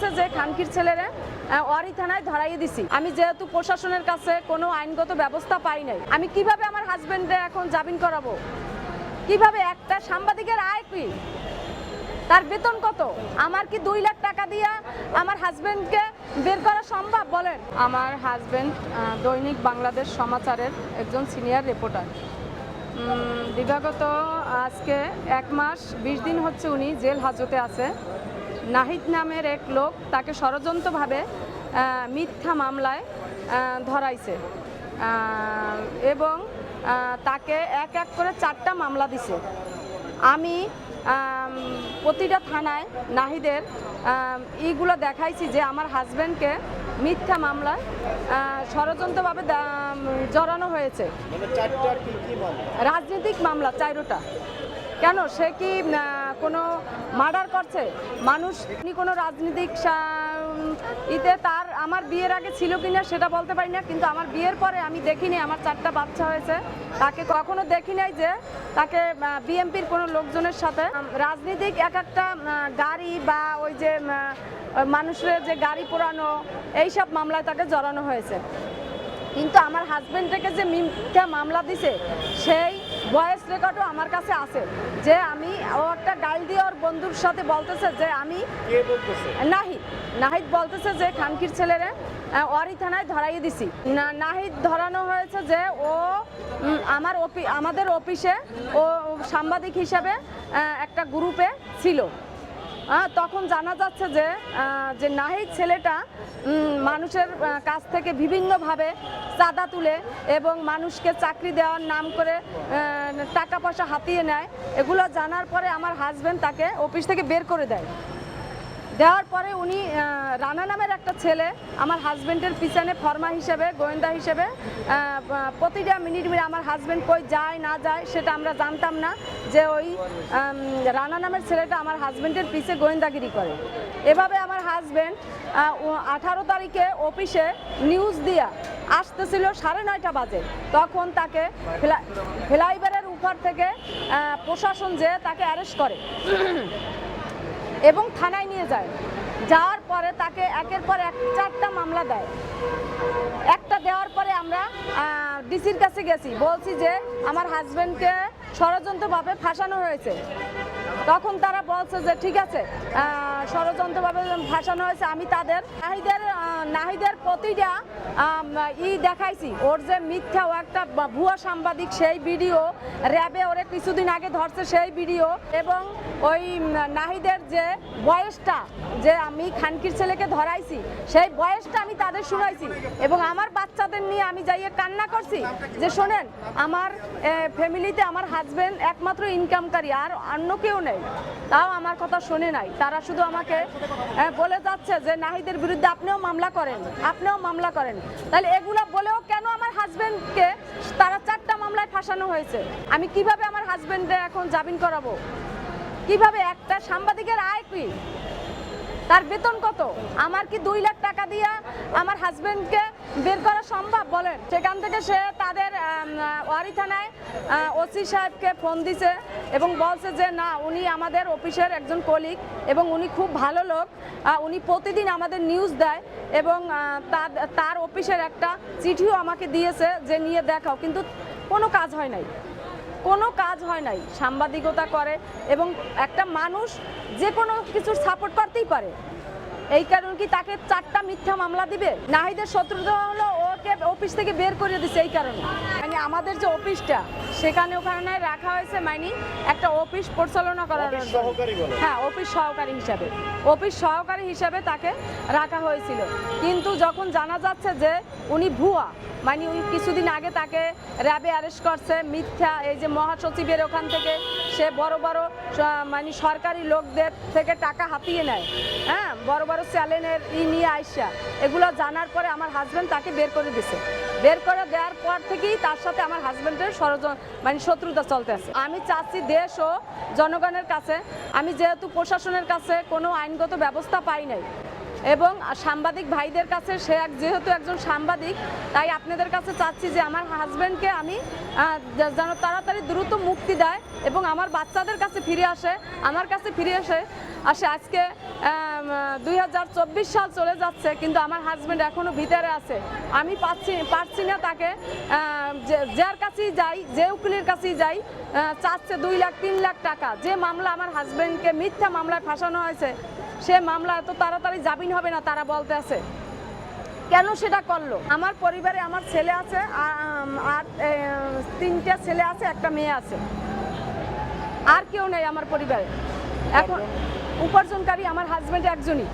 বলতেছে যে খানকির ছেলেরে ওয়ারি থানায় ধরাইয়ে দিছি। আমি যেহেতু প্রশাসনের কাছে কোনো আইনগত ব্যবস্থা পাই নাই আমি কীভাবে আমার হাজবেন্ডে এখন জামিন করাবো? কীভাবে একটা সাংবাদিকের আয় কি? তার বেতন কত? আমার কি দুই লাখ টাকা দিয়ে আমার হাজবেন্ডকে বের করা সম্ভব? বলেন। আমার হাজবেন্ড দৈনিক বাংলাদেশ সমাচারের একজন সিনিয়র রিপোর্টার উম, দিবাগত আজকে এক মাস বিশ দিন হচ্ছে উনি জেল হাজতে আছে। নাহিদ নামের এক লোক তাকে ষড়যন্ত্রভাবে মিথ্যা মামলায় ধরাইছে। এবং তাকে এক এক করে চারটা মামলা দিছে। আমি প্রতিটা থানায় নাহিদের ইগুলো দেখাইছি যে আমার হাজব্যান্ডকে মিথ্যা মামলায় ষড়যন্ত্রভাবে জড়ানো হয়েছে। মানে চারটা রাজনৈতিক মামলা চাইরোটা কেন? সে কি কোনো মার্ডার করছে? মানুষ উনি কোনো রাজনৈতিক ইতে তার, আমার বিয়ের আগে ছিল কিনা সেটা বলতে পারি না, কিন্তু আমার বিয়ের পরে আমি দেখিনি, আমার চারটা বাচ্চা হয়েছে। তাকে কখনো দেখি নাই যে তাকে বিএমপির কোনো লোকজনের সাথে। রাজনীতিক এক একটা গাড়ি বা ওই যে মানুষের যে গাড়ি পোড়ানো, এইসব মামলায় তাকে জড়ানো হয়েছে। কিন্তু আমার হাজবেন্ডটাকে যে মিথ্যা মামলা দিছে, সেই ভয়েস রেকর্ডও আমার কাছে আছে যে আমি ও একটা গাল দিয়ে ওর বন্ধুর সাথে বলতেছে যে আমি নাহিদ। নাহিদ বলতেছে যে খানকির ছেলেরে ওরই থানায় ধরাইয়ে দিছি। নাহিদ ধরানো হয়েছে যে ও আমার অফি আমাদের অফিসে ও সাংবাদিক হিসাবে একটা গ্রুপে ছিল। তখন জানা যাচ্ছে যে যে নাহিদ ছেলেটা মানুষের কাছ থেকে বিভিন্নভাবে চাঁদা তুলে এবং মানুষকে চাকরি দেওয়ার নাম করে টাকা পয়সা হাতিয়ে নেয়। এগুলো জানার পরে আমার হাজব্যান্ড তাকে অফিস থেকে বের করে দেয়। দেওয়ার পরে উনি রানা নামের একটা ছেলে, আমার হাজবেন্ডের পিছনে ফর্মা হিসেবে, গোয়েন্দা হিসেবে প্রতিটা মিনিট মিনিট আমার হাজব্যান্ড কই যায়, না যায়, সেটা আমরা জানতাম না যে ওই রানা নামের ছেলেটা আমার হাজব্যান্ডের পিছে গোয়েন্দাগিরি করে। এভাবে আমার হাজব্যান্ড আঠারো তারিখে অফিসে নিউজ দিয়া আসতেছিল সাড়ে নয়টা বাজে। তখন তাকে ফ্লা- ফ্লাইওভারের উপর থেকে প্রশাসন যে তাকে অ্যারেস্ট করে। এবং থানায় নিয়ে যায়। যাওয়ার পরে তাকে একের পর এক চারটা মামলা দেয়। একটা দেওয়ার পরে আমরা ডিসির কাছে গেছি। বলছি যে, আমার হাজব্যান্ডকে ষড়যন্ত্রভাবে ফাঁসানো হয়েছে। তখন তারা বলছে যে, ঠিক আছে ষড়যন্ত্রভাবে ভাসানো হয়েছে, আমি তাদের, নাহিদের নাহিদের প্রতিটা ই দেখাইছি। ওর যে মিথ্যা ও একটা ভুয়া সাংবাদিক, সেই ভিডিও, র্যাবে ওরে কিছুদিন আগে ধরছে সেই ভিডিও এবং ওই নাহিদের যে বয়সটা, যে আমি খানকির ছেলেকে ধরাইছি, সেই বয়সটা আমি তাদের শুনাইছি এবং আমার বাচ্চাদের নিয়ে আমি যাইয়ে কান্না করছি যে শোনেন, আমার ফ্যামিলিতে আমার হাজবেন্ড একমাত্র ইনকামকারী আর অন্য কেউ নেই। তাও আমার কথা শোনে নাই। তারা শুধু আমাকে বলে যাচ্ছে যে নাহিদের বিরুদ্ধে আপনিও মামলা করেন, আপনিও মামলা করেন। তাহলে এগুলো বলেও কেন আমার হাজবেন্ডকে তারা চারটা মামলায় ফাঁসানো হয়েছে? আমি কীভাবে আমার হাজবেন্ডে এখন জামিন করাবো? কীভাবে একটা সাংবাদিকের আয় কি? তার বেতন কত? আমার কি দুই লাখ টাকা দিয়ে আমার হাজবেন্ডকে বের করা সম্ভব? বলেন। সেখান থেকে সে তাদের ওয়ারি থানায় ওসি সাহেবকে ফোন দিছে। এবং বলছে যে, না, উনি আমাদের অফিসের একজন কলিগ এবং উনি খুব ভালো লোক। উনি প্রতিদিন আমাদের নিউজ দেয় এবং তার তার অফিসের একটা চিঠিও আমাকে দিয়েছে যে, নিয়ে দেখাও। কিন্তু কোনো কাজ হয় নাই। কোনো কাজ হয় নাই। সাংবাদিকতা করে এবং একটা মানুষ যে কোনো কিছুর সাপোর্ট করতেই পারে। এই কারণে কি তাকে চারটা মিথ্যা মামলা দিবে? নাহিদের শত্রুতা হলো ওকে অফিস থেকে বের করে দিছে এই কারণে। আমাদের যে অফিসটা সেখানে ওখানে রাখা হয়েছে মানে একটা অফিস পরিচালনা করার জন্য। হ্যাঁ অফিস সহকারী হিসাবে। অফিস সহকারী হিসাবে তাকে রাখা হয়েছিল। কিন্তু যখন জানা যাচ্ছে যে উনি ভুয়া মানে উনি কিছুদিন আগে তাকে র্যাবে অ্যারেস্ট করছে মিথ্যা এই যে মহাসচিবের ওখান থেকে সে বড় বড় মানে সরকারি লোকদের থেকে টাকা হাতিয়ে নেয়। হ্যাঁ বড় বড় চ্যালেঞ্জের ই নিয়ে আইসা। এগুলো জানার পরে আমার হাজব্যান্ড তাকে বের করে দিছে। বের করে দেওয়ার পর থেকেই তার সাথে আমার হাজব্যান্ডের ষড়যন মানে শত্রুতা চলতে আছে আমি চাচ্ছি দেশ ও জনগণের কাছে, আমি যেহেতু প্রশাসনের কাছে কোনো আইনগত ব্যবস্থা পাই নাই এবং সাংবাদিক ভাইদের কাছে, সে এক যেহেতু একজন সাংবাদিক, তাই আপনাদের কাছে চাচ্ছি যে আমার হাজব্যান্ডকে আমি যেন তাড়াতাড়ি দ্রুত মুক্তি দেয় এবং আমার বাচ্চাদের কাছে ফিরে আসে, আমার কাছে ফিরে আসে আসে। আজকে দুই হাজার চব্বিশ সাল চলে যাচ্ছে, কিন্তু আমার হাজব্যান্ড এখনও ভিতরে আছে। আমি পাচ্ছি, পারছি না তাকে যার কাছেই যাই, যে উকিলের কাছেই যাই চাচ্ছে দুই লাখ, তিন লাখ টাকা। যে মামলা আমার হাজব্যান্ডকে মিথ্যা মামলায় ফাঁসানো হয়েছে সে মামলা এত তাড়াতাড়ি জামিন হবে না তারা বলতে আছে। কেন সেটা করল? আমার পরিবারে আমার ছেলে আছে আর তিনটে ছেলে আছে একটা মেয়ে আছে। আর কেউ নেই আমার পরিবারে। এখন উপার্জনকারী আমার হাজব্যান্ড একজনই।